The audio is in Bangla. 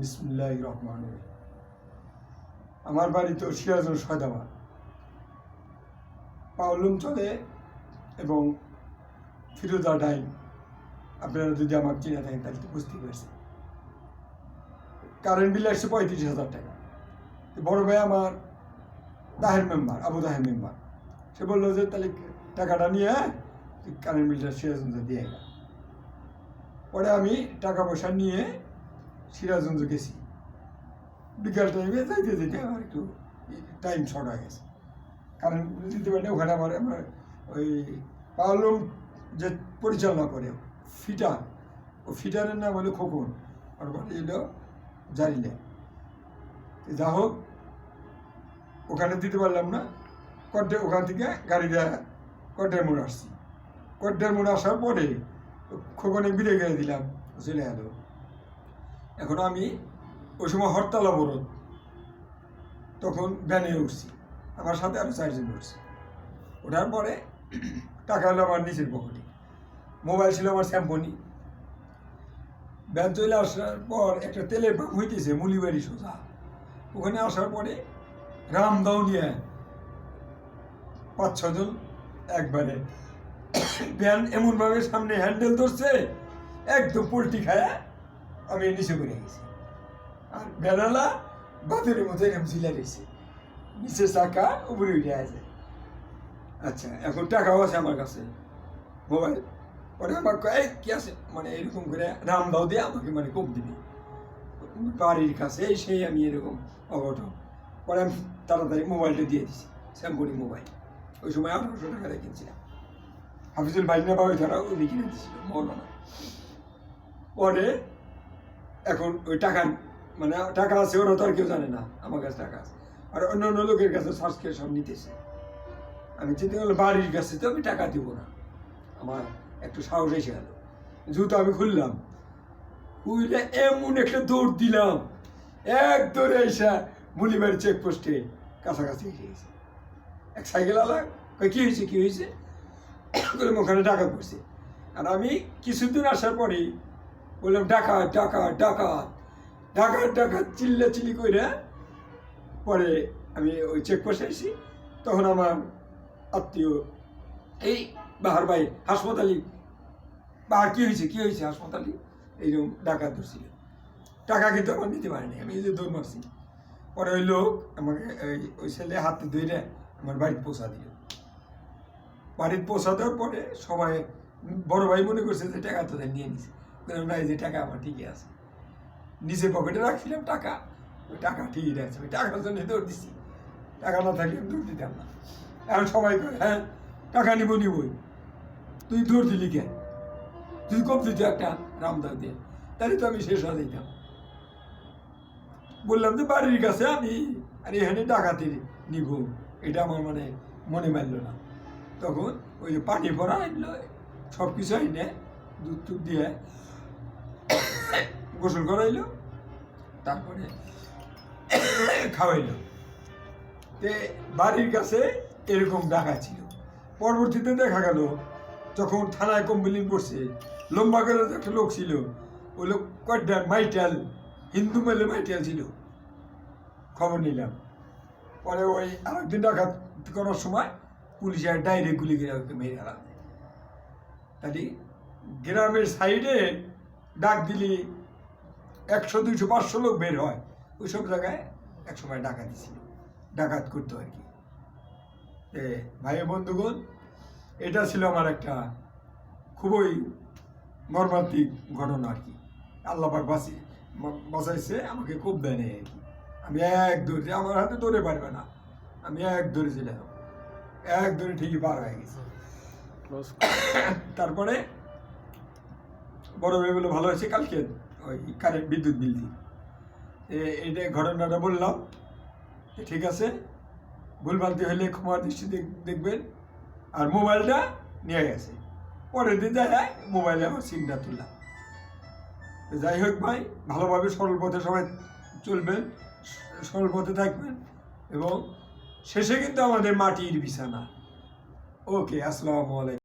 বিসমুল্লাহ রহমান আমার বাড়ি তো সিরাজুল সয়দাবাদ পাউলুম চলে এবং ফিরোজা ডাইন আপনারা যদি আমার চিনে থাকেন, তাহলে তো বুঝতেই পারছেন। কারেন্ট বিল আসছে পঁয়ত্রিশ হাজার টাকা। বড় ভাই আমার দাহের মেম্বার, আবু দাহের মেম্বার। সে বলল যে, তাহলে টাকাটা নিয়ে কারেন্ট বিলটা সিরাজগঞ্জ দিয়ে পরে আমি টাকা পয়সা নিয়ে সিরাজগঞ্জ গেছি। বিকাল টাইমে যাইতে যেতে আমার একটু টাইম শর্ট হয়ে গেছে। কারণ দিতে পারি ওখানে আমার আমার ওই পাওলম যে পরিচালনা করে, ফিটার, ও ফিটারের নাম হলো খোকন। আর বাড়ি হলো জারিলে। যা হোক, ওখানে দিতে পারলাম না। কড্ডে ওখান থেকে গাড়ি দিয়ে কড্ডের মোড় আসছি। কড্ডের মোড় আসার পরে খোকনে বিড়ে গিয়ে দিলাম, চলে গেল এখন আমি ওই সময় হরতাল অবরোধ, তখন ভ্যানে উঠছি, আমার সাথে আরও চারজন উঠছি। ওঠার পরে টাকা হলো আমার নিচের পকেটে মোবাইল ছিল আমার স্যাম্পনি ভ্যান চলে আসার পর একটা তেলের পাম্প হইতেছে, মুলিবাড়ি সোজা। ওখানে আসার পরে রামদাও নিয়ে পাঁচ, ছজন একবারে ভ্যান এমনভাবে সামনে হ্যান্ডেল ধরছে, একদম পোলট্রি খায় আমি নিচে পড়ে গেছি। আর বেড়ালা বাতের মতো এরকম ঝিলা রয়েছে। নিচে চাকা, উপরে উঠে আছে। আচ্ছা এখন টাকাও আছে আমার কাছে। মোবাইল। পরে আমার এই, কি আছে? মানে এরকম করে রাম দাও দিয়ে আমাকে মানে কোপ দিবি। বাড়ির কাছে সেই আমি এরকম অঘটন পরে আমি তাড়াতাড়ি মোবাইলটা দিয়ে দিছি স্যাম্পনি মোবাইল। ওই সময় আঠারোশো টাকা দিয়ে কিনছিলাম। হাফিজুল ভাই না বাবা তারা উনি কিনে দিয়েছিল মৌলানা। পরে এখন ওই টাকা মানে টাকা আছে, ওরা তো আর কেউ জানে না, আমার কাছে টাকা আছে। আর অন্য অন্য লোকের কাছে সার্চ সব নিতেছে। আমি চিন্তা করলাম, বাড়ির কাছে তো আমি টাকা দিব না। আমার একটু সাহস এসে গেল। জুতো আমি খুললাম। খুলে এমন একটা দৌড় দিলাম। এক দৌড়ে এসে মুলিবাড়ি চেকপোস্টে কাছাকাছি এসে গেছে। এক সাইকেল আলা কী হয়েছে কী হয়েছে ওখানে টাকা পড়ছে। আর আমি কিছুদিন আসার পরেই বললাম টাকা ডাকা টাকা টাকা ডাকা চিল্লা চিল্লি করে পরে আমি ওই চেকপোস্টে এসি তখন আমার আত্মীয়, এই বাহার ভাই, হাসপাতালি, বাহার কী হয়েছে কী হয়েছে হাসপাতালি? এইরকম ডাকা ধরছিল। টাকা কিন্তু আমার নিতে পারেনি, আমি যে দৌড় মারছি। পরে ওই লোক আমাকে ওই ওই ছেলে হাতে ধরে আমার বাড়িতে পৌঁছা দিল। বাড়িতে পৌঁছা দেওয়ার পরে সবাই, বড় ভাই মনে করছে যে টাকা তো নিয়ে নিছে। বললাম না যে টাকা আমার ঠিকই আছে। নিচে পকেটে রাখছিলাম টাকা। ওই টাকা ঠিকই আছে, আমি টাকার জন্য দৌড় দিছি। টাকা না থাকলে আমি দৌড় দিতাম না। এখন সবাই কয় হ্যাঁ টাকা নিব, নিবই। তুই দৌড় দিলি কেন তুই কম দিত একটা রামদার দিয়ে। তাহলে তো আমি শেষ হয়ে যেতাম বললাম যে বাড়ির কাছে আমি, আর এখানে ডাকাতি নিব। এটা আমার মানে মনে মানলো না। তখন ওই যে পানি ভরা আনলো সব কিছু আইনে দুধ টুধ দিয়ে গোসল করাইলো, তারপরে খাওয়াইলো। তে বাড়ির কাছে এরকম ডাকা ছিল। পরবর্তীতে দেখা গেল, যখন থানায় কমপ্লেন করছে, লম্বা করে একটা লোক ছিল, ওই লোক কয়টা মাইটাল, হিন্দু মেলে মাইটাল ছিল। খবর নিলাম। পরে ওই আরেকদিন ডাকাত করার সময় পুলিশের ডাইরেক্ট গুলি করে মেরে তাহলে গ্রামের সাইডে ডাক দিলে একশো দুইশো পাঁচশো লোক বের হয়। ওই সব জায়গায় এক সময় ডাকাতি ছিল। ডাকাত করতো আর কি। এ ভাই বন্ধুগণ এটা ছিল আমার একটা খুবই মর্মান্তিক ঘটনা আর কি। আল্লাহ পাক বাঁচি বাঁচাইছে আমাকে খুব দেয় আর কি। আমি এক দৌড়ে আমার হাতে দৌড়ে পারবে না। আমি এক দৌড়ে চলে এক দৌড়ে ঠিকই পার হয়ে গেছে। তারপরে বড় ভাই বলে ভালো হয়েছে, কালকে ওই কারেন্ট বিদ্যুৎ বিল এ- এটা ঘটনাটা বললাম ঠিক আছে ভুলভালতি হলে ক্ষমা দৃষ্টি দেখবেন, আর মোবাইলটা নিয়ে গেছে। পরের দিন যায় মোবাইলে আমার সিমটা তুললাম। যাই হোক ভাই, ভালোভাবে সরল পথে সবাই চলবেন, সরল পথে থাকবেন এবং শেষে কিন্তু আমাদের মাটির বিছানা। ওকে, আসসালামু আলাইকুম।